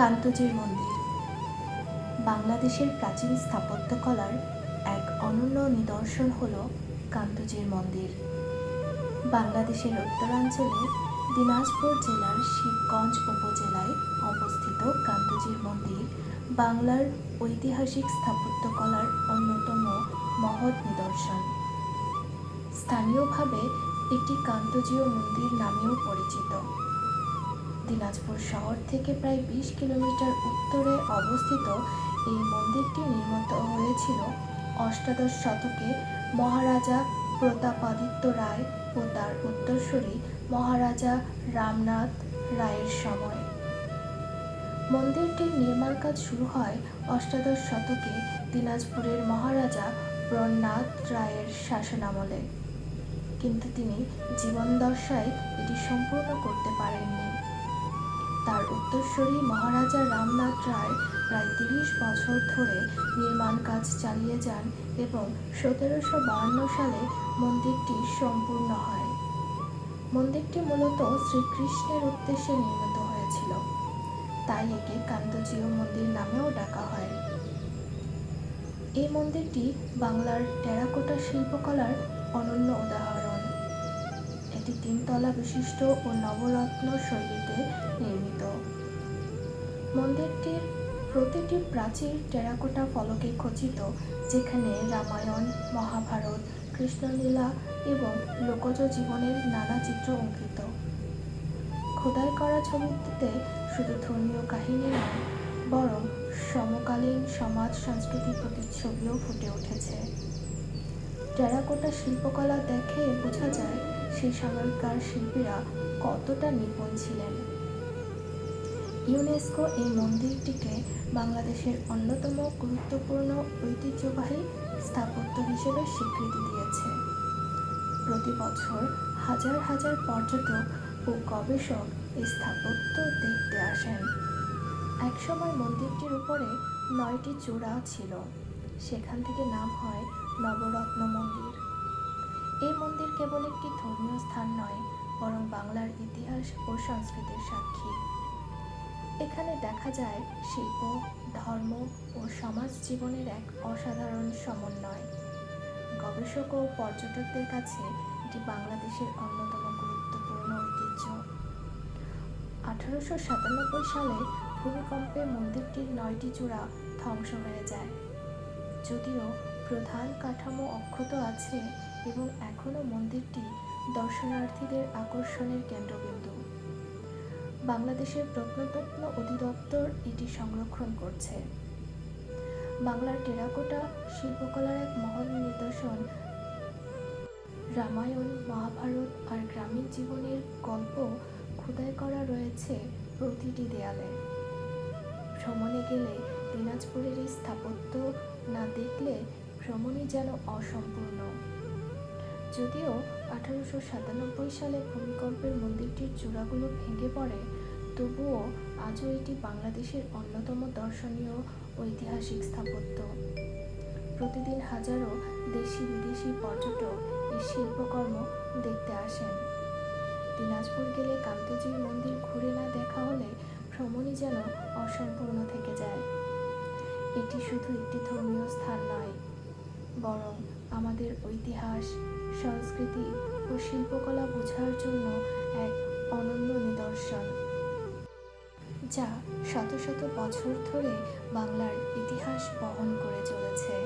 কান্তজির মন্দির। বাংলাদেশের প্রাচীন স্থাপত্যকলার এক অনন্য নিদর্শন হল কান্তজির মন্দির। বাংলাদেশের উত্তরাঞ্চলে দিনাজপুর জেলার শিবগঞ্জ উপজেলায় অবস্থিত কান্তজির মন্দির বাংলার ঐতিহাসিক স্থাপত্যকলার অন্যতম মহৎ নিদর্শন। স্থানীয়ভাবে এটি কান্তজীয় মন্দির নামেও পরিচিত। দিনাজপুর শহর থেকে প্রায় বিশ কিলোমিটার উত্তরে অবস্থিত এই মন্দিরটি নির্মিত হয়েছিল অষ্টাদশ শতকে। মহারাজা প্রতাপাদিত্য রায় ও তার উত্তরসূরি মহারাজা রামনাথ রায়ের সময়। মন্দিরটির নির্মাণ কাজ শুরু হয় অষ্টাদশ শতকে দিনাজপুরের মহারাজা প্রণনাথ রায়ের শাসনামলে। কিন্তু তিনি জীবনদশায় এটি সম্পূর্ণ করতে পারেননি। তার উত্তরসূরি মহারাজা রামনাথ রায় প্রায় তিরিশ বছর ধরে নির্মাণ কাজ চালিয়ে যান এবং সতেরোশো বাহান্ন সালে মন্দিরটি সম্পূর্ণ হয়। মন্দিরটি মূলত শ্রীকৃষ্ণের উদ্দেশ্যে নির্মিত হয়েছিল। তাই একে কান্তজীয় মন্দির নামেও ডাকা হয়। এই মন্দিরটি বাংলার টেরাকোটা শিল্পকলার অনন্য উদাহরণ। এটি তিনতলা বিশিষ্ট ও নবরত্ন শৈলীতে নির্মিত। মন্দিরটির প্রতিটি প্রাচীর টেরাকোটা ফলকে খচিত, যেখানে রামায়ণ, মহাভারত, কৃষ্ণলীলা এবং লোকজ জীবনের নানা চিত্র অঙ্কিত। খোদাই করা ছবিটিতে শুধু ধর্মীয় কাহিনী নয়, বরং সমকালীন সমাজ সাংস্কৃতিক প্রতিচ্ছবিও ফুটে উঠেছে। টেরাকোটা শিল্পকলা দেখে বোঝা যায় সেই সময়কার শিল্পীরা কতটা নিপুণ ছিলেন? ইউনেস্কো এই মন্দিরটিকে বাংলাদেশের অন্যতম গুরুত্বপূর্ণ ঐতিহ্যবাহী স্থাপত্য হিসেবে স্বীকৃতি দিয়েছে। প্রতি বছর হাজার হাজার পর্যটক ও গবেষক এই স্থাপত্য দেখতে আসেন। একসময় মন্দিরটির উপরে নয়টি চূড়া ছিল। সেখান থেকে নাম হয় নবরত্ন মন্দির। এই মন্দির কেবল একটি ধর্মীয় স্থান নয়, বরং বাংলার ইতিহাস ও সংস্কৃতির সাক্ষী। এখানে দেখা যায় শিল্প, ধর্ম ও সমাজ জীবনের এক অসাধারণ সমন্বয়। গবেষক ও পর্যটকদের কাছে এটি বাংলাদেশের অন্যতম গুরুত্বপূর্ণ ঐতিহ্য। আঠারোশো সাতানব্বই সালে ভূমিকম্পে মন্দিরটির নয়টি চূড়া ধ্বংস হয়ে যায়। যদিও প্রধান কাঠামো অক্ষত আছে এবং এখনও মন্দিরটি দর্শনার্থীদের আকর্ষণের কেন্দ্রবিন্দু। বাংলাদেশের প্রত্নতত্ত্ব অধিদপ্তর এটি সংরক্ষণ করছে। বাংলার টেরাকোটা শিল্পকলার এক মহৎ নিদর্শন। রামায়ণ, মহাভারত আর গ্রামীণ জীবনের গল্প খোদাই করা রয়েছে প্রতিটি দেয়ালে। ভ্রমণে গেলে দিনাজপুরের এই স্থাপত্য না দেখলে ভ্রমণই যেন অসম্পূর্ণ। যদিও আঠারোশো সাতানব্বই সালে ভূমিকম্পের মন্দিরটির চূড়াগুলো ভেঙে পড়ে, তবুও আজও এটি বাংলাদেশের অন্যতম দর্শনীয় ঐতিহাসিক স্থাপত্য। প্রতিদিন হাজারো দেশি বিদেশি পর্যটক এই শিল্পকর্ম দেখতে আসেন। দিনাজপুর গেলে কান্তজির মন্দির ঘুরে না দেখা হলে ভ্রমণই যেন অসম্পূর্ণ থেকে যায়। এটি শুধু একটি ধর্মীয় স্থান নয়, বরং আমাদের ঐতিহাস সংস্কৃতি ও শিল্পকলা বোঝার জন্য এক অনন্য নিদর্শন, যা শত শত বছর ধরে বাংলার ইতিহাস বহন করে চলেছে।